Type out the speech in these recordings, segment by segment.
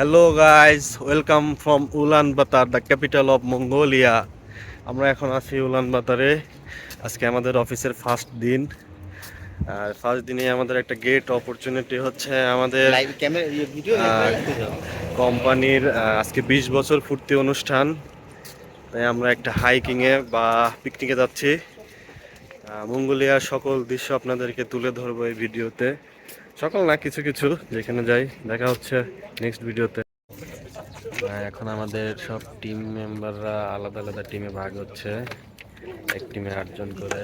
Hello guys welcome from Ulan Bator the capital of Mongolia আমরা এখন আছি উলান বাতারে। আজকে আমাদের অফিসের ফার্স্ট দিন। আর ফার্স্ট দিনে আমাদের একটা গেট অপরচুনিটি হচ্ছে আমাদের কোম্পানির আজকে বিশ বছর ফুর্তি অনুষ্ঠান। তাই আমরা একটা হাইকিংয়ে বা পিকনিকে যাচ্ছি। মঙ্গোলিয়ার সকল দৃশ্য আপনাদেরকে তুলে ধরবো এই ভিডিওতে সকল না, কিছু কিছু যেখানে যাই, দেখা হচ্ছে নেক্সট ভিডিওতে এখন আমাদের সব টিম মেম্বাররা আলাদা আলাদা টিমে ভাগ হচ্ছে। এক টিমে আটজন করে।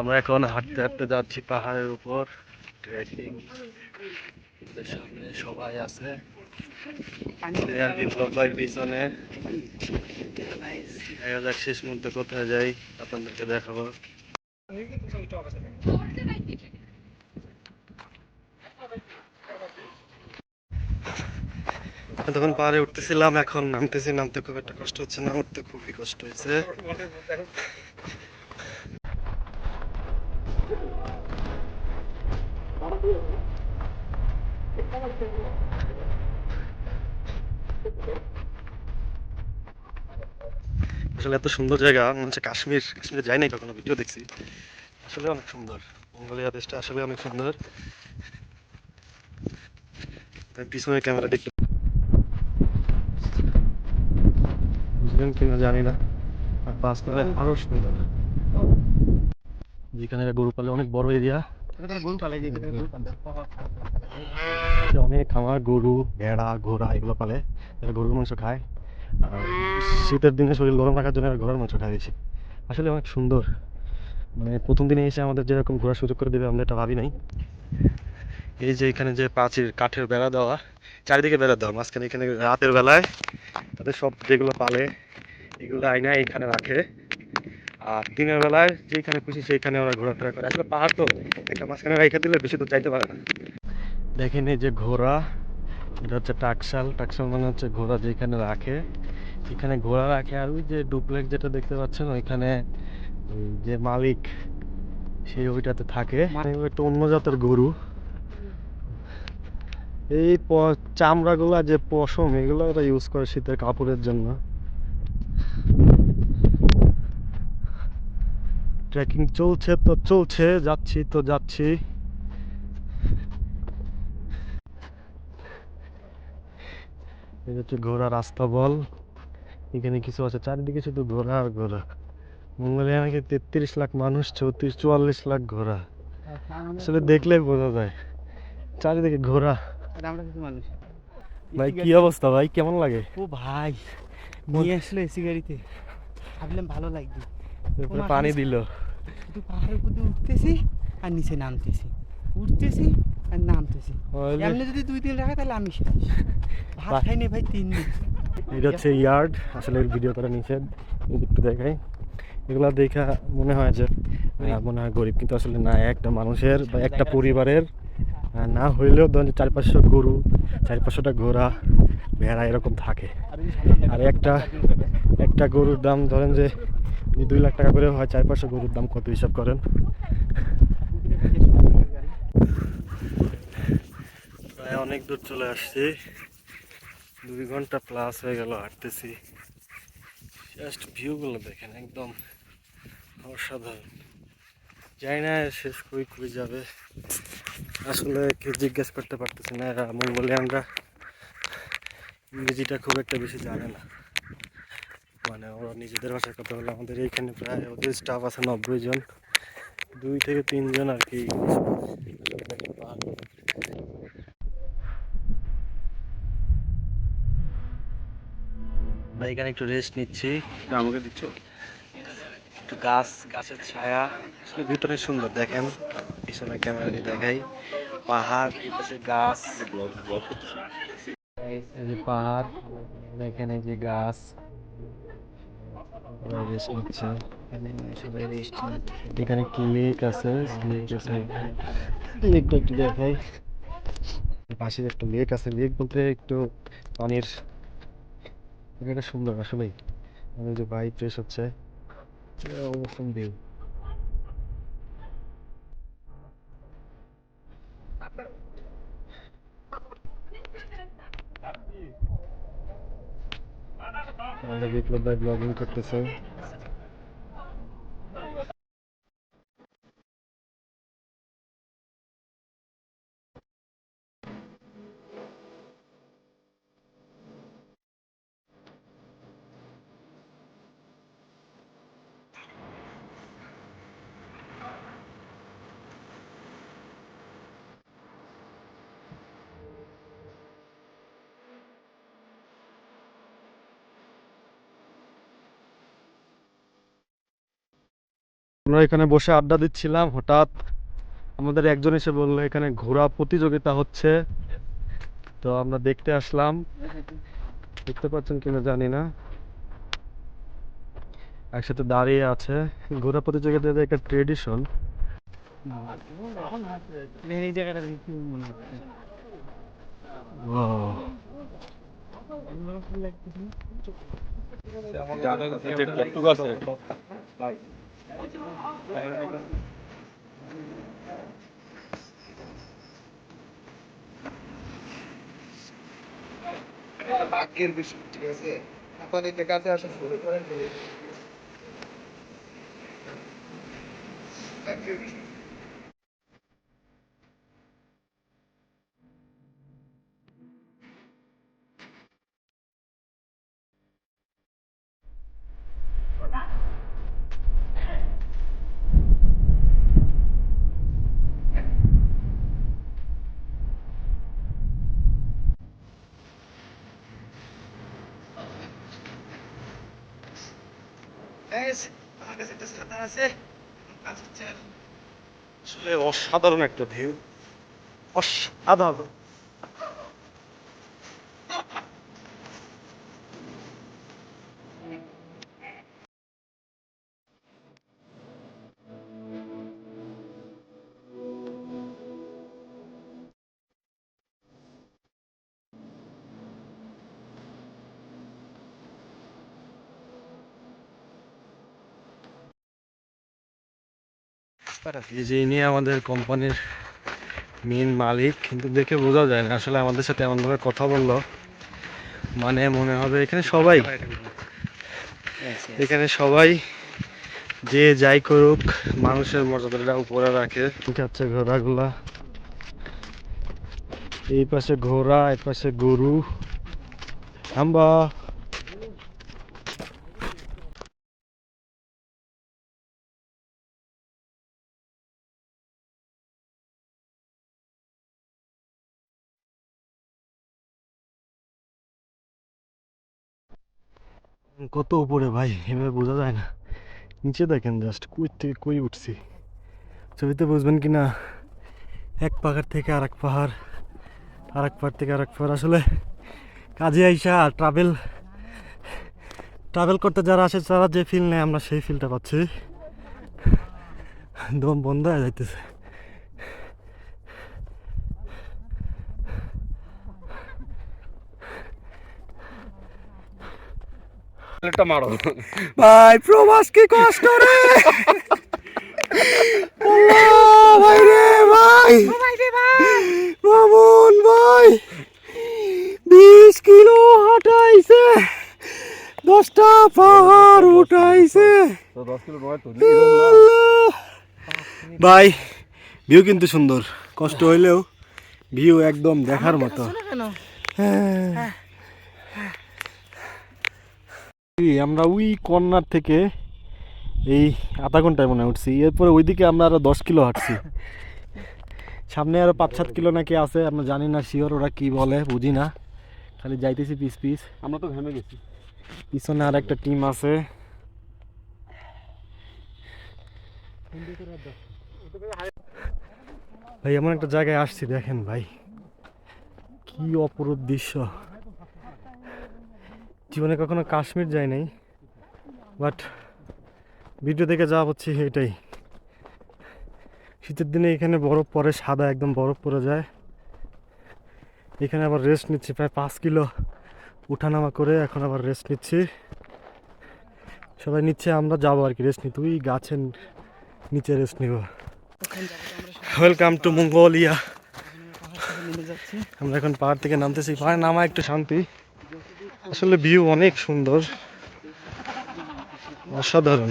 আমরা এখন হাঁটতে হাঁটতে যাচ্ছি পাহাড়ের উপর। ট্রেকিং সামনে সবাই আছে। পিছনে। শেষ মুহূর্তে কোথায় যাই আপনাদেরকে দেখাবো। তখন পাহাড়ে উঠতেছিলাম, এখন নামতেছি, নামতে খুব একটা কষ্ট হচ্ছে না, উঠতে খুবই কষ্ট হয়েছে। আসলে এত সুন্দর জায়গা, মনে হচ্ছে কাশ্মীর, কাশ্মীরে যাই নাই কখনো, ভিডিও দেখছি। আসলে অনেক সুন্দর, মঙ্গোলিয়া দেশটা আসলে অনেক সুন্দর। পিছনে ক্যামেরা দেখতে বুঝলেন কিনা জানি না। আর পাস করে আরও সুন্দর। যেখানে গরু পালে অনেক বড় এরিয়া। অনেক খামার গরু ভেড়া ঘোড়া এগুলো পালে। এরা গরুর মাংস খায়। আর শীতের দিনে শরীর গরম রাখার জন্য ঘোড়ার মাংস খায় বেশি। আসলে অনেক সুন্দর। মানে প্রথম দিনে এসে আমাদের যেরকম ঘোরার সুযোগ করে দেবে আমরা এটা ভাবি নাই। এই যে এখানে যে প্রাচীর কাঠের বেড়া দেওয়া চারিদিকে বেড়া দেওয়া মাঝখানে এখানে রাতের বেলায় তাদের সব যেগুলো পালে এগুলো আইনা এখানে রাখে। আর দিনের বেলায় যেখানে খুশি সেইখানে ওরা ঘোরাফেরা করে। আসলে পাহাড় তো একটা মাঝখানে রেখে দিলে বেশি দূর চাইতে পারে না। দেখেন এই যে ঘোড়া এটা হচ্ছে টাকশাল। টাকশাল মানে হচ্ছে ঘোড়া যেখানে রাখে। এখানে ঘোড়া রাখে আর ওই যে ডুপ্লেক্স যেটা দেখতে পাচ্ছেন ওইখানে যে মালিক সেই ওইটাতে থাকে। মানে একটা অন্য জাতের গরু। এই প- চামড়াগুলা যে পশম এগুলো ওরা ইউজ করে শীতের কাপড়ের জন্য। ট্রেকিং চলছে তো চলছে যাচ্ছি তো যাচ্ছি। এই হচ্ছে ঘোড়া রাস্তা বল। এখানে কিছু আছে চারিদিকে শুধু ঘোড়া আর ঘোড়া। মঙ্গলিয়া নাকি তেত্রিশ লাখ মানুষ চৌত্রিশ চুয়াল্লিশ লাখ ঘোড়া। আসলে দেখলেই বোঝা যায়। চারিদিকে ঘোড়া। আমরা কিছু মানুষ। ভাই কি অবস্থা ভাই? কেমন লাগে? ও ভাই নিয়ে আসলো এসি গাড়িতে। ভাবলাম ভালো লাগবে। পানি দিল। শুধু পাহাড়ের উপর দিয়ে উঠতেছি আর নিচে নামতেছি। উঠতেছি আর নামতেছি। এমনি যদি দুই দিন রাখে তাহলে আমি শেষ। ভাত খাইনি ভাই তিন দিন। এটা হচ্ছে ইয়ার্ড। আসলে ভিডিও করা নিষেধ। একটু দেখাই। এগুলা দেখা মনে হয় যে আহ, মনে হয় গরিব কিন্তু আসলে না একটা মানুষের বা একটা পরিবারের না হইলেও ধরেন চার পাঁচশো গরু চার পাঁচশোটা ঘোড়া, ভেড়া এরকম থাকে। আর একটা একটা গরুর দাম ধরেন যে দুই লাখ টাকা করে হয় চার পাঁচশো গরুর দাম কত হিসাব করেন? প্রায় অনেক দূর চলে আসছি। দুই ঘণ্টা প্লাস হয়ে গেল, হাঁটতেছি। জাস্ট ভিউগুলো দেখেন, একদম অসাধারণ। জানি না, শেষ কই কই যাবে। আসলে কেউ জিজ্ঞেস করতে পারতেছি না, এরা মঙ্গলিয়ানরা ইংরেজিটা খুব একটা বেশি জানে না। মানে ওরা নিজেদের ভাষায় কথা বলে, আমাদের এইখানে প্রায় ওদের স্টাফ আছে নব্বই জন। দুই থেকে তিনজন আর কি এখানে একটু রেস্ট নিচ্ছি। আমাকে দিচ্ছ? একটু গাছ, গাছের ছায়া। আসলে ভিতরে সুন্দর, দেখেন। পিছনে ক্যামেরা দিয়ে দেখাই। পাহাড় গাছ। পাহাড় যে গাছ। এখানে আছে আছে একটু দেখাই। একটা লেক আছে লেক বলতে একটু পানির। সুন্দর আসলেই যে ভাই ফ্রেশ হচ্ছে। অবশ্যই ভিউ আমাদের বিপ্লব ভাই ব্লগিং করতেছে আমরা এখানে বসে আড্ডা দিচ্ছিলাম হঠাৎ আমাদের একজন এসে বলল এখানে ঘোড়া প্রতিযোগিতা হচ্ছে তো আমরা দেখতে আসলাম দেখতে পাচ্ছেন কিনা জানি না একসাথে দাঁড়িয়ে আছে ঘোড়া প্রতিযোগিতা একটা ট্রেডিশন এই ভাগ্যের বিষয় ঠিক আছে? এখন এটা কাছে আসা শুরু করেন। ভাগ্যের বিষয় আমার কাছে একটা সাঁতার আছে? আচ্ছা আসলে অসাধারণ একটা ভিউ অসাধারণ। এই যে ইনি আমাদের কোম্পানির মেন মালিক কিন্তু দেখে বোঝা যায় না আসলে আমাদের সাথে এমনভাবে কথা বলল। মানে মনে হবে এখানে সবাই। এখানে সবাই যে যাই করুক মানুষের মর্যাদাটা উপরে রাখে। যাচ্ছে ঘোড়াগুলা। এই পাশে ঘোড়া এই পাশে গরু। হাম্বা। কত উপরে ভাই, এভাবে বোঝা যায় না। নিচে দেখেন জাস্ট কই থেকে কই উঠছি। ছবিতে বুঝবেন কি না এক পাহাড় থেকে আর এক পাহাড় আর এক পাহাড় থেকে আর এক পাহাড়। আসলে কাজে আইসা ট্রাভেল ট্রাভেল করতে যারা আসে, তারা যে ফিল নেয়, আমরা সেই ফিলটা পাচ্ছি। দম বন্ধ হয়ে যাইতেছে। মারো। ভাই প্রবাস কি কষ্ট রে? ভাই রে ভাই। মামুন ভাই। বিশ কিলো উঠাইছে দশটা পাহাড় উঠাইছে। তো দশ কিলো নয় তো ভাই ভিউ কিন্তু সুন্দর। কষ্ট হইলেও ভিউ একদম দেখার মতো। হ্যাঁ। এই আমরা ওই কর্নার থেকে এই আধা ঘন্টায় মনে উঠছি। এরপরে ওইদিকে আমরা আরও দশ কিলো হাঁটছি। সামনে আরও পাঁচ সাত কিলো নাকি আছে আমরা জানি না শিওর ওরা কি বলে বুঝি না। খালি যাইতেছি পিস পিস। আমরা তো ঘেমে গেছি। পিছনে আর একটা টিম আছে। ভাই এমন একটা জায়গায় আসছি দেখেন ভাই। কি অপরূপ দৃশ্য। জীবনে কখনো কাশ্মীর যাই নাই বাট ভিডিও দেখে যা হচ্ছে এটাই। শীতের দিনে এখানে বরফ পড়ে সাদা একদম বরফ পড়ে যায়। এখানে আবার রেস্ট নিচ্ছি, প্রায় পাঁচ কিলো উঠানামা করে এখন আবার রেস্ট নিচ্ছি। সবাই নিচ্ছে, আমরা যাব আর কি রেস্ট নিতে ওই গাছের নিচে রেস্ট নিব। ওয়েলকাম টু মঙ্গোলিয়া আমরা এখন পাহাড় থেকে নামতেছি। পাহাড়ে নামা একটু শান্তি। আসলে ভিউ অনেক সুন্দর। অসাধারণ।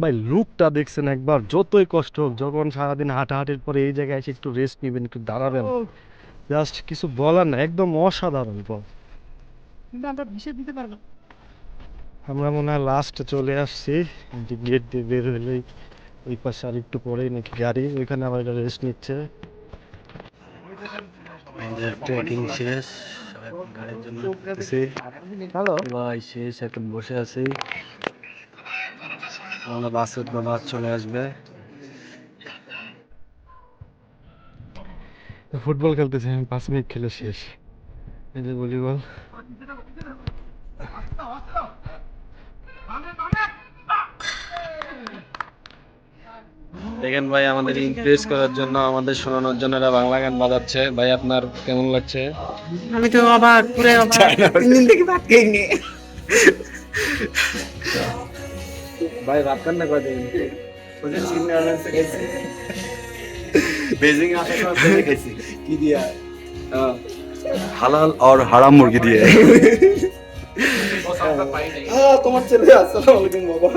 ভাই লুকটা দেখছেন একবার যতই কষ্ট হোক যখন সারাদিন হাঁটাহাঁটির পরে এই জায়গায় এসে একটু রেস্ট নেবেন একটু দাঁড়াবেন জাস্ট কিছু বলার না একদম অসাধারণ পথ। আমরা মনে হয় লাস্টে চলে আসছি গেট দিয়ে বের হলেই ওই পাশে আর একটু পরেই নাকি গাড়ি ওইখানে আবার রেস্ট নিচ্ছে। ট্রেকিং শেষ গাড়ির জন্য হ্যালো ভাই শেষ এখন বসে আছি। আমরা বাসে উঠবো বাস চলে আসবে। ফুটবল খেলতেছি আমি পাঁচ মিনিট খেলে শেষ। এই যে ভলিবল। দেখেন ভাই আমাদের ইমপ্রেস করার জন্য আমাদের শোনানোর জন্য এরা বাংলা গান বাজাচ্ছে। ভাই আপনার কেমন লাগছে? আমি তো অবাক পুরে অবাক। তিন দিন থেকে ভাত খাইনি ভাই ভাত কান্না করে দিন বেজিং আসার সময় ভেবে গেছি কি দিয়া? হালাল আর হারাম মুরগি দিয়ে। তোমার ছেলে আসসালামু আলাইকুম বাবা।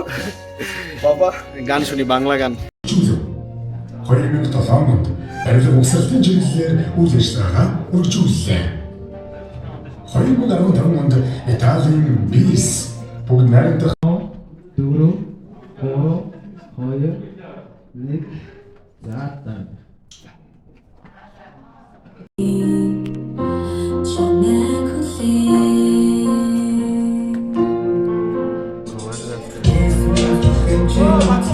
বাবা। গান শুনি বাংলা গান। 2007 онд барилга угсралтын чиглэлээр үйл ажиллагаа үргэлжлүүллээ. 2015 онд Италийн Бис бүгд найрамдах 4 3 2 1 заатан Oh, what's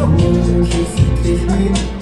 up?